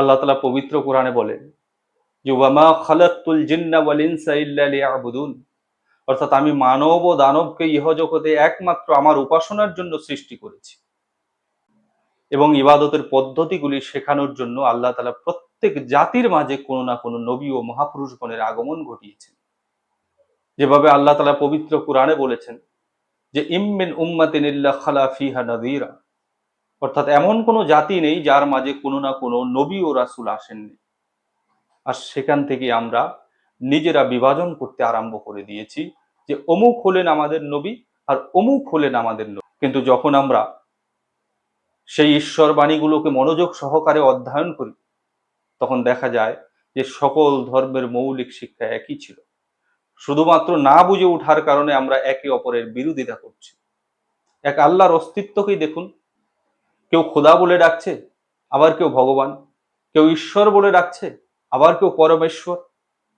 আল্লাহ তালা পবিত্র কোরআনে বলেন যে, ওয়ামা খালাতুল জিন্না ওয়াল ইনসা ইল্লা লিয়াবুদুন। অর্থাৎ আমি মানব ও দানবকে ইহজগতে একমাত্র আমার উপাসনার জন্য সৃষ্টি করেছি। এবং ইবাদতের পদ্ধতিগুলি শেখানোর জন্য আল্লাহ তালা প্রত্যেক জাতির মাঝে কোনো না কোনো নবী ও মহাপুরুষগণের আগমন ঘটিয়েছেন। যেভাবে আল্লাহ তালা পবিত্র কোরআনে বলেছেন যে ইমমিন উম্মাতিন ইল্লা খালা ফিহা নাযীরা। অর্থাৎ এমন কোনো জাতি নেই যার মাঝে কোনো না কোনো নবী ও রাসূল আসেননি। আর সেখান থেকে আমরা নিজেরা বিভাজন করতে আরম্ভ করে দিয়েছি যে অমুক হলেন আমাদের নবী আর অমুক হলেন আমাদের নবী। কিন্তু যখন আমরা সেই ঈশ্বর বাণীগুলোকে মনোযোগ সহকারে অধ্যয়ন করি, তখন দেখা যায় যে সকল ধর্মের মৌলিক শিক্ষা একই ছিল। শুধুমাত্র না বুঝে ওঠার কারণে আমরা একে অপরের বিরোধিতা করছি। এক আল্লাহর অস্তিত্বকেই দেখুন কেউ খোদা বলে ডাকছে, আবার কেউ ভগবান। কেউ ঈশ্বর বলে ডাকছে, আবার কেউ পরমেশ্বর।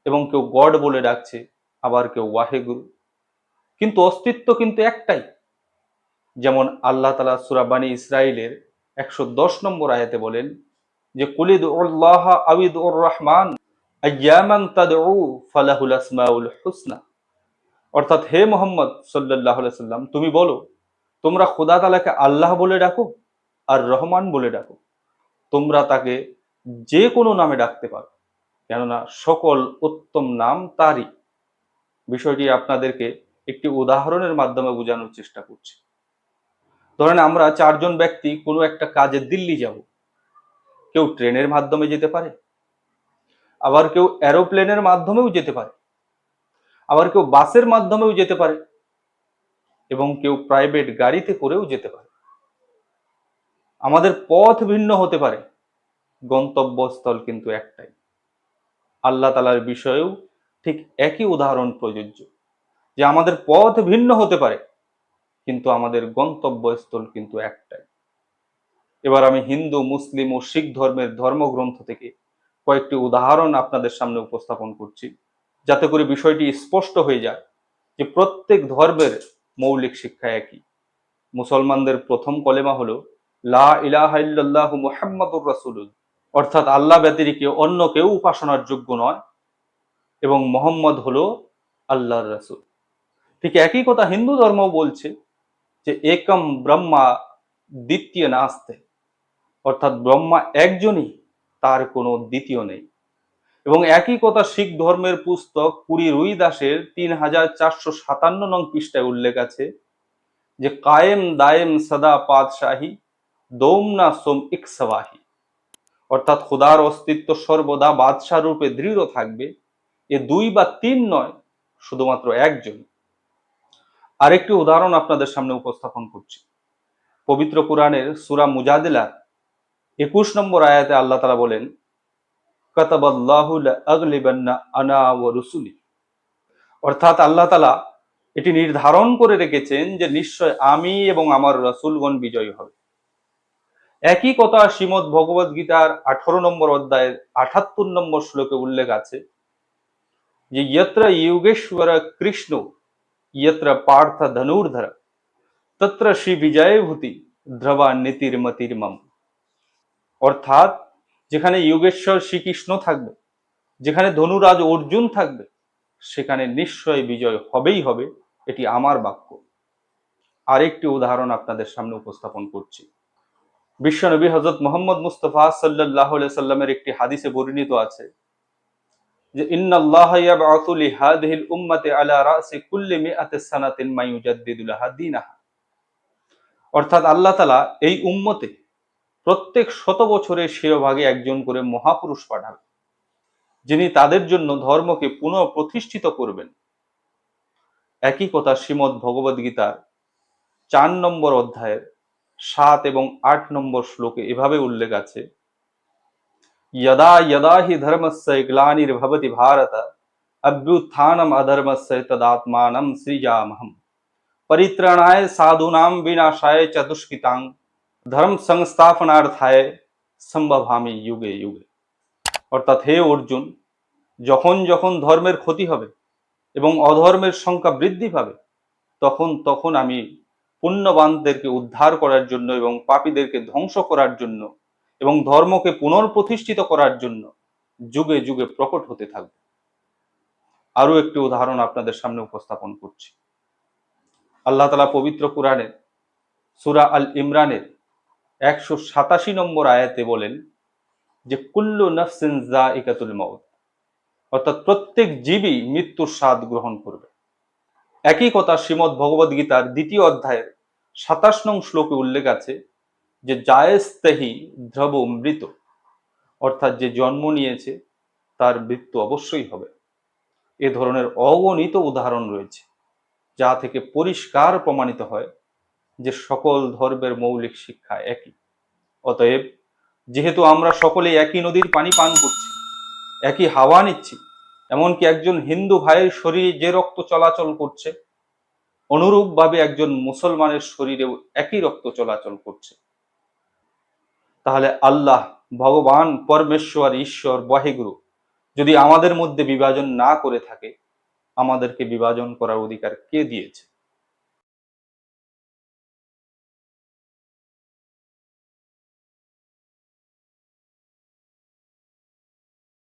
এবং কেউ গড বলে ডাকছে, আবার কেউ ওয়াহেগুরু। কিন্তু অস্তিত্ব কিন্তু একটাই। যেমন আল্লাহ তালা সুরাবানি ইসরায়েলের একশো দশ নম্বর আয়াতে বলেন যে কুলিদ উল্লাহ আবিদ উর রহমান আয়ামান তাদউ ফালাহুল আসমাউল হুসনা। অর্থাৎ হে মোহাম্মদ সাল্লাহ সাল্লাম তুমি বলো, তোমরা খোদা তালাকে আল্লাহ বলে ডাকো? আর রহমান বলে ডাকো। তোমরা তাকে যে কোনো নামে ডাকতে পারো, কেননা সকল উত্তম নাম তারই। বিষয়টি আপনাদেরকে একটি উদাহরণের মাধ্যমে বোঝানোর চেষ্টা করছি। ধরেন আমরা চারজন ব্যক্তি কোনো একটা কাজে দিল্লি যাব। কেউ ট্রেনের মাধ্যমে যেতে পারে, আবার কেউ অ্যারোপ্লেনের মাধ্যমেও যেতে পারে, আবার কেউ বাসের মাধ্যমেও যেতে পারে, এবং কেউ প্রাইভেট গাড়িতে করেও যেতে পারে। আমাদের পথ ভিন্ন হতে পারে। গন্তব্যস্থল কিন্তু একটাই। আল্লাহ তালার বিষয়েও ঠিক একই উদাহরণ প্রযোজ্য, যে আমাদের পথ ভিন্ন হতে পারে, কিন্তু আমাদের গন্তব্যস্থল কিন্তু একটাই। এবার আমি হিন্দু, মুসলিম ও শিখ ধর্মের ধর্মগ্রন্থ থেকে কয়েকটি উদাহরণ আপনাদের সামনে উপস্থাপন করছি, যাতে করে বিষয়টি স্পষ্ট হয়ে যায় যে প্রত্যেক ধর্মের মৌলিক শিক্ষা একই। মুসলমানদের প্রথম কলেমা হলো লা ইলাহা ইল্লাল্লাহ মুহাম্মাদুর রাসূলুল্লাহ অর্থাৎ আল্লাহ ব্যতিরিকে অন্য কেউ উপাসনার যোগ্য নয়, এবং মোহাম্মদ হলো আল্লাহর রাসূল। ঠিক একই কথা হিন্দু ধর্ম বলছে যে, একম ব্রহ্মা দ্বিতীয় নাস্তে। অর্থাৎ ব্রহ্মা একজনই, তার কোনো দ্বিতীয় নেই। এবং একই কথা শিখ ধর্মের পুস্তক পুরী রুই দাসের তিন হাজার চারশো সাতান্ন নং পৃষ্ঠায় উল্লেখ আছে যে, কায়েম দায়েম সদা পাদশাহী দোমনা সোম ইকসবাহী। অর্থাৎ খোদার অস্তিত্ব সর্বদা বাদশাহ রূপে দৃঢ় থাকবে। এ দুই বা তিন নয়, শুধুমাত্র একজন। আরেকটি উদাহরণ আপনাদের সামনে উপস্থাপন করছি। পবিত্র কোরআনের সুরা মুজাদিলা একুশ নম্বর আয়াতে আল্লাহ তালা বলেন আনা রসুলি। অর্থাৎ আল্লাহ তালা এটি নির্ধারণ করে রেখেছেন যে নিশ্চয় আমি এবং আমার রসুলগণ বিজয়ী হবে। একই কথা শ্রীমদ ভগবদ গীতার আঠারো নম্বর অধ্যায়ের আঠাত্তর নম্বর শ্লোকে উল্লেখ আছে যে, ইয়ত্র ইয়োগেশ্বর কৃষ্ণ, ইয়ত্র পার্থ ধনুর্ধর, তত্র শ্রী বিজয়ভূতি ধ্রবা নীতির মম অর্থাৎ, যেখানে যোগেশ্বর শ্রীকৃষ্ণ থাকবে, যেখানে ধনুরাজ অর্জুন থাকবে, সেখানে নিশ্চয় বিজয় হবেই হবে, এটি আমার বাক্য। আরেকটি উদাহরণ আপনাদের সামনে উপস্থাপন করছি। বিশ্বনবী হজরত মোহাম্মদ মুস্তফা সাল্লাহ সাল্লামের একটি হাদিসে বর্ণিত আছে যে অর্থাৎ আল্লাহ তাআলা এই উম্মতে প্রত্যেক শত বছরের শিরোভাগে একজন করে মহাপুরুষ পাঠাবে যিনি তাদের জন্য ধর্মকে পুনঃ প্রতিষ্ঠিত করবেন। একই কথা শ্রীমদ ভগবদ্গীতার চার নম্বর অধ্যায়ের সাত এবং আট নম্বর শ্লোকে এভাবে উল্লেখ আছে, ইয়দা ইয়দা হি ধর্মস্য গ্লানির্ভবতি ভারত, অভ্যুত্থানম অধর্মস্য তদাত্মানম সৃজামহম। পরিত্রাণায় সাধুনাম বিনাশায় চতুষ্কৃতাং ধর্ম সংস্থাপনার্থায় সম্ভবামি যুগে যুগে। অর্থাৎ হে অর্জুন, যখন যখন ধর্মের ক্ষতি হবে এবং অধর্মের সংখ্যা বৃদ্ধি পাবে, তখন তখন আমি পুণ্যবানদেরকে উদ্ধার করার জন্য এবং পাপীদেরকে ধ্বংস করার জন্য এবং ধর্মকে পুনর্প্রতিষ্ঠিত করার জন্য যুগে যুগে প্রকট হতে থাকবে। আরও একটি উদাহরণ আপনাদের সামনে উপস্থাপন করছি। আল্লাহ তালা পবিত্র কোরআনের সুরা আল ইমরানের একশো সাতাশি নম্বর আয়াতে বলেন যে, কুল্লু নফসিন জা ইকাতুল মউত অর্থাৎ প্রত্যেক জীবই মৃত্যুর স্বাদ গ্রহণ করবে। একই কথা শ্রীমৎ ভগবদ গীতার দ্বিতীয় অধ্যায়ের সাতাশ নং শ্লোকে উল্লেখ আছে যে জায়েস্তেহি ধ্রব মৃত। অর্থাৎ যে জন্ম নিয়েছে, তার মৃত্যু অবশ্যই হবে। এ ধরনের অগণিত উদাহরণ রয়েছে, যা থেকে পরিষ্কার প্রমাণিত হয় যে সকল ধর্মের মৌলিক শিক্ষা একই। অতএব, যেহেতু আমরা সকলে একই নদীর পানি পান করছি, একই হাওয়া নিচ্ছি এমনকি একজন হিন্দু ভাইয়ের শরীরে যে রক্ত চলাচল করছে, অনুরূপভাবে একজন মুসলমানের শরীরেও একই রক্ত চলাচল করছে। তাহলে আল্লাহ, ভগবান, পরমেশ্বর, ঈশ্বর, বাহিগুরু যদি আমাদের মধ্যে বিভাজন না করে থাকে, আমাদেরকে বিভাজন করার অধিকার কে দিয়েছে?